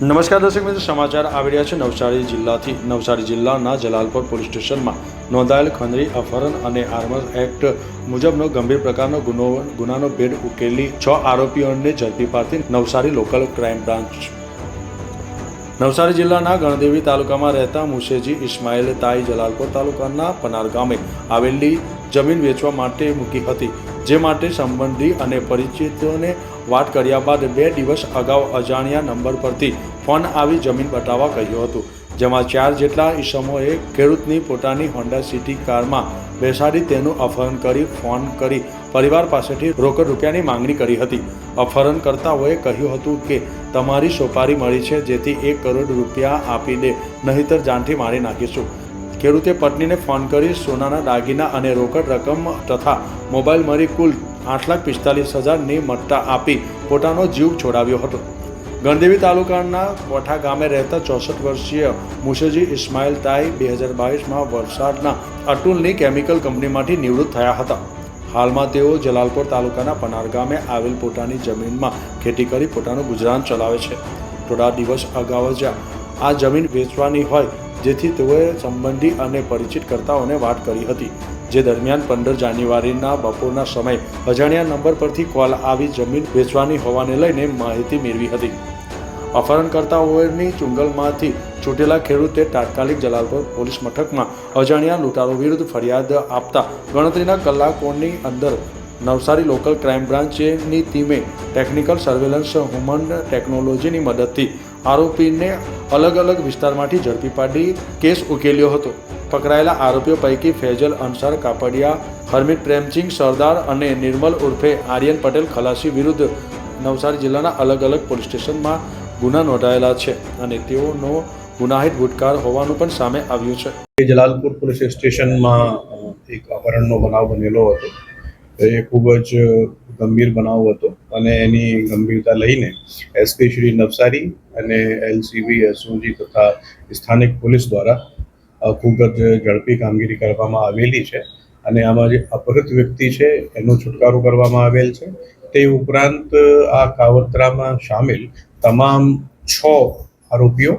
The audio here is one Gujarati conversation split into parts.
નમસ્કાર દર્શક મિત્રો, સમાચાર આવી રહ્યા છે નવસારી જિલ્લાથી. નવસારી જિલ્લાના જલાલપોર પોલીસ સ્ટેશનમાં નોંધાયેલ ખંડરી અપહરણ અને આર્મર એક્ટ મુજબનો ગંભીર પ્રકારનો ગુનો, ગુનાનો ભેદ ઉકેલી છ આરોપીઓને ઝડપી પાડતી Navsari local crime branch. Navsari જિલ્લાના ગણદેવી તાલુકામાં રહેતા મુશેજી ઇસ્માઇલ તાઈ જલાલપોર તાલુકાના પનાર ગામે આવેલી જમીન વેચવા માટે મૂકી હતી, જે માટે સંબંધી અને પરિચિતોને વાત કર્યા બાદ બે દિવસ અગાઉ અજાણ્યા નંબર પરથી ફોન આવી જમીન બતાવવા કહ્યું હતું, જેમાં ચાર જેટલા ઈસમોએ ખેડૂતની પોતાની હોન્ડા સિટી કારમાં બેસાડી તેનું અપહરણ કરી, ફોન કરી પરિવાર પાસેથી રોકડ રૂપિયાની માંગણી કરી હતી. અપહરણકર્તાઓએ કહ્યું હતું કે, તમારી સોપારી મળી છે, જેથી એક કરોડ રૂપિયા આપી દે, નહીતર જાનથી મારી નાખીશું. ખેડૂતે પત્નીને ફોન કરી સોનાના દાગીના અને રોકડ રકમ તથા મોબાઈલ મળી કુલ આઠ લાખ પિસ્તાલીસ હજારની મટ્ટા આપી પોતાનો જીવ છોડાવ્યો હતો. ગણદેવી તાલુકાના કોઠા ગામે રહેતા ચોસઠ વર્ષીય મુશેજી ઇસ્માઇલ તાઈ બે હજાર બાવીસમાં વલસાડના અતુલની કેમિકલ કંપનીમાંથી નિવૃત્ત થયા હતા. હાલમાં તેઓ જલાલપોર તાલુકાના પનાર ગામે આવેલ પોતાની જમીનમાં ખેતી કરી પોતાનું ગુજરાન ચલાવે છે. થોડા દિવસ અગાઉ જ આ જમીન વેચવાની હોય, જેથી તેઓએ સંબંધી અને પરિચિત કરતાઓને વાત કરી હતી. જે દરમિયાન પંદર જાન્યુઆરીના બપોરના સમયે અજાણ્યા નંબર પરથી કોલ આવી જમીન વેચવાની હોવાને લઈને માહિતી મેળવી હતી. અપહરણકર્તાઓની ચુંગલમાંથી છૂટેલા ખેડૂતે તાત્કાલિક જલાલપોર પોલીસ મથકમાં અજાણ્યા લૂંટારો વિરુદ્ધ ફરિયાદ આપતા ગણતરીના કલાકોની અંદર નવસારી લોકલ ક્રાઇમ બ્રાન્ચની ટીમે ટેકનિકલ સર્વેલન્સ હ્યુમન ટેકનોલોજીની મદદથી આરોપીને અલગ અલગ વિસ્તારમાંથી ઝડપી પાડી કેસ ઉકેલ્યો હતો. પકડાયેલા આરોપીઓ પૈકી ફેજલ અનસાર કાપડિયા, હરમિત પ્રેમસિંહ સરદાર અને નિર્મલ ઉર્ફે આર્યન પટેલ ખલાસી વિરુદ્ધ નવસારી જિલ્લાના અલગ અલગ પોલીસ સ્ટેશનમાં ગુના નોંધાયેલા છે અને તેઓનો ગુનાહિત ભૂતકાળ હોવાનું પણ સામે આવ્યું છે. જલાલપુર પોલીસ સ્ટેશનમાં એક અપહરણનો બનાવ બનેલો હતો. એ ખૂબ જ ગંભીર બનાવ હતો. અને એની ગંભીરતા લઈને એસપી શ્રી નવસારી અને એલસીબી, એસઓજી તથા સ્થાનિક પોલીસ દ્વારા ખૂબ જ ઝડપી કામગીરી કરવામાં આવેલી છે. અને આમાં જે અપહૃત વ્યક્તિ છે, એનો છુટકારો કરવામાં આવેલ છે. તે ઉપરાંત, આ કાવતરામાં સામેલ તમામ છ આરોપીઓ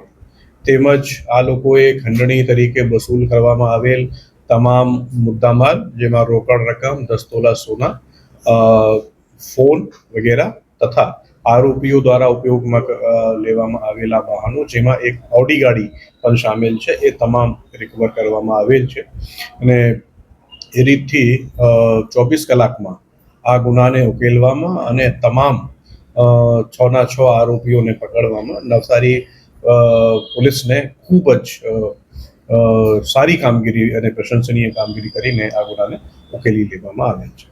તેમજ આ લોકોએ ખંડણી તરીકે વસૂલ કરવામાં આવેલ તમામ મુદ્દામાલ, જેમાં રોકડ રકમ દસ તોલા સોના ફોન વગેરે તથા આરોપીઓ દ્વારા ઉપયોગમાં લેવામાં આવેલા વાહનો, જેમાં એક ઓડી ગાડી પણ સામેલ છે, એ તમામ રિકવર કરવામાં આવેલ છે. અને એ રીતથી ચોવીસ કલાકમાં આ ગુનાને ઉકેલવામાં અને તમામ છના છ આરોપીઓને પકડવામાં નવસારી પોલીસને ખૂબ જ સારી કામગીરી અને પ્રશંસનીય કામગીરી કરીને આ ગુનાને ઉકેલી લેવામાં આવેલ છે.